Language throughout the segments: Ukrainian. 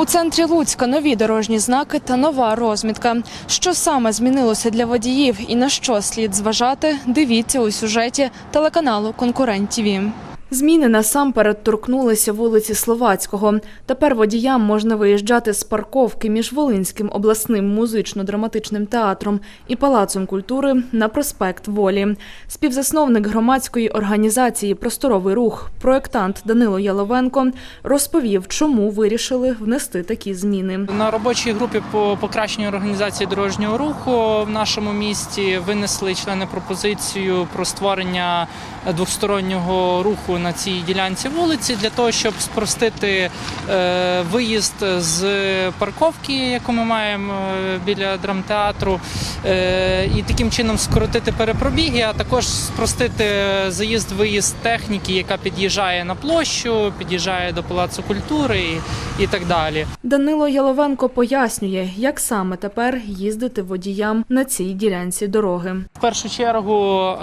У центрі Луцька нові дорожні знаки та нова розмітка. Що саме змінилося для водіїв і на що слід зважати, дивіться у сюжеті телеканалу Конкурент ТІВІ. Зміни насамперед торкнулися вулиці Словацького. Тепер водіям можна виїжджати з парковки між Волинським обласним музично-драматичним театром і Палацом культури на проспект Волі. Співзасновник громадської організації Просторовий рух, проєктант Данило Яловенко, розповів, чому вирішили внести такі зміни. На робочій групі по покращенню організації дорожнього руху в нашому місті винесли члени пропозицію про створення двостороннього руху на цій ділянці вулиці для того, щоб спростити е, виїзд з парковки, яку ми маємо е, біля драмтеатру, е, і таким чином скоротити перепробіги, а також спростити заїзд-виїзд техніки, яка під'їжджає на площу, під'їжджає до палацу культури і, так далі. Данило Яловенко пояснює, як саме тепер їздити водіям на цій ділянці дороги. В першу чергу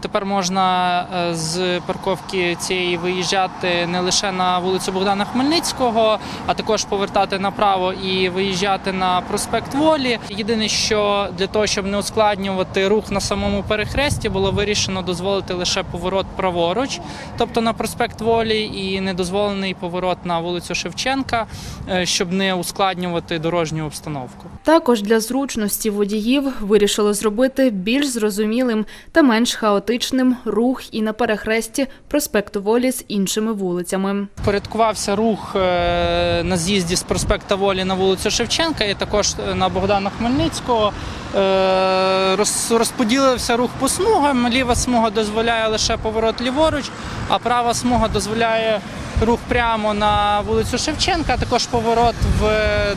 тепер можна з парковки цієї виїжджати не лише на вулицю Богдана Хмельницького, а також повертати направо і виїжджати на проспект Волі. Єдине, що для того, щоб не ускладнювати рух на самому перехресті, було вирішено дозволити лише поворот праворуч, тобто на проспект Волі, і недозволений поворот на вулицю Шевченка, е, щоб не ускладнювати дорожню обстановку. Також для зручності водіїв вирішили зробити більш зрозумілим та менш хаотичним рух і на перехресті проспекту Волі з іншими вулицями. Порядкувався рух е, на з'їзді з проспекта Волі на вулицю Шевченка і також на Богдана Хмельницького. Е, Розподілився рух по смугам. Ліва смуга дозволяє лише поворот ліворуч, а права смуга дозволяє рух прямо на вулицю Шевченка, а також поворот в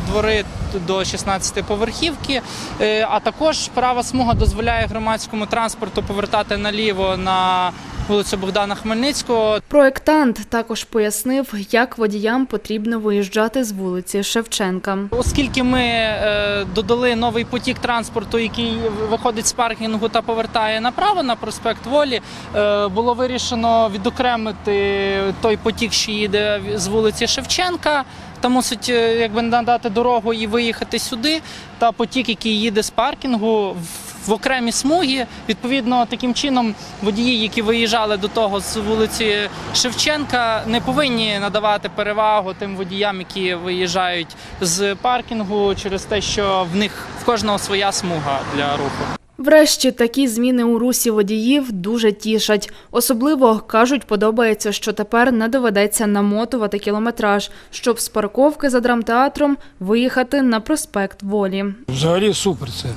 двори до 16 поверхівки. Е, А також права смуга дозволяє громадському транспорту повертати наліво на вулицю Богдана Хмельницького. Проєктант також пояснив, як водіям потрібно виїжджати з вулиці Шевченка. Оскільки ми е, додали новий потік транспорту, який виходить з паркінгу та повертає направо на проспект Волі, е, було вирішено відокремити той потік, що їде з вулиці Шевченка. Та мусить е, якби надати дорогу і виїхати сюди. Та потік, який їде з паркінгу в- в окремі смуги. Відповідно, таким чином водії, які виїжджали до того з вулиці Шевченка, не повинні надавати перевагу тим водіям, які виїжджають з паркінгу через те, що в них в кожного своя смуга для руху. Врешті такі зміни у русі водіїв дуже тішать. Особливо кажуть, подобається, що тепер не доведеться намотувати кілометраж, щоб з парковки за драмтеатром виїхати на проспект Волі. Взагалі супер це.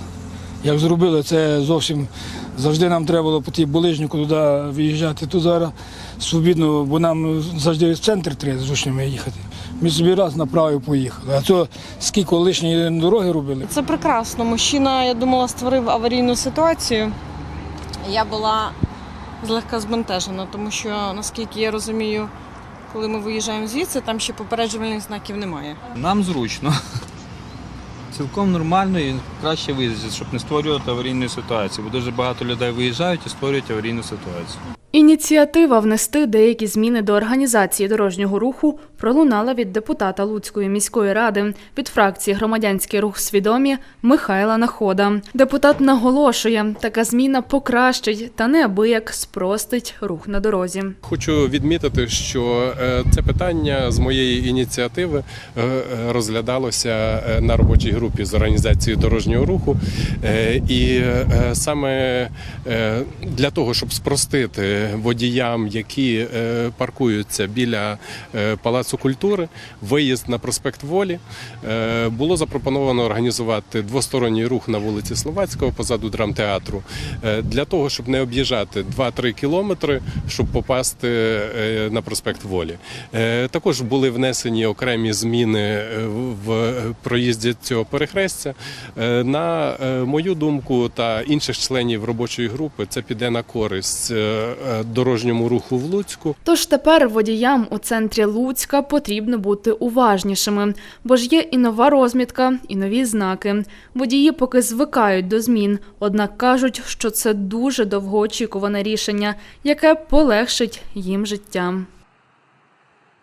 Як зробили, це зовсім завжди нам треба було по тій булижнику туди виїжджати. Тут зараз свобідно, бо нам завжди в центр треба з учнями їхати. Ми собі раз направо поїхали. А то скільки лишньої дороги робили. Це прекрасно. Мужчина, я думала, створив аварійну ситуацію. Я була злегка збентежена, тому що, наскільки я розумію, коли ми виїжджаємо звідси, там ще попереджувальних знаків немає. Нам зручно. Цілком нормально і краще виїздити, щоб не створювати аварійної ситуації, бо дуже багато людей виїжджають і створюють аварійну ситуацію. Ініціатива внести деякі зміни до організації дорожнього руху пролунала від депутата Луцької міської ради від фракції Громадянський рух свідомі Михайла Находа. Депутат наголошує, така зміна покращить та неабияк спростить рух на дорозі. Хочу відмітити, що е, це питання з моєї ініціативи е, розглядалося е, на робочій групі з організації дорожнього руху. І саме для того, щоб спростити водіям, які е, паркуються біля е, Палацу культури, виїзд на проспект Волі, е, було запропоновано організувати двосторонній рух на вулиці Словацького позаду драмтеатру для того, щоб не об'їжджати 2-3 кілометри, щоб попасти на проспект Волі. Також були внесені окремі зміни в проїзді цього перехрестя. На мою думку та інших членів робочої групи, це піде на користь дорожньому руху в Луцьку. Тож тепер водіям у центрі Луцька потрібно бути уважнішими, бо ж є і нова розмітка, і нові знаки. Водії поки звикають до змін, однак кажуть, що це дуже довгоочікуване рішення, яке полегшить їм життя.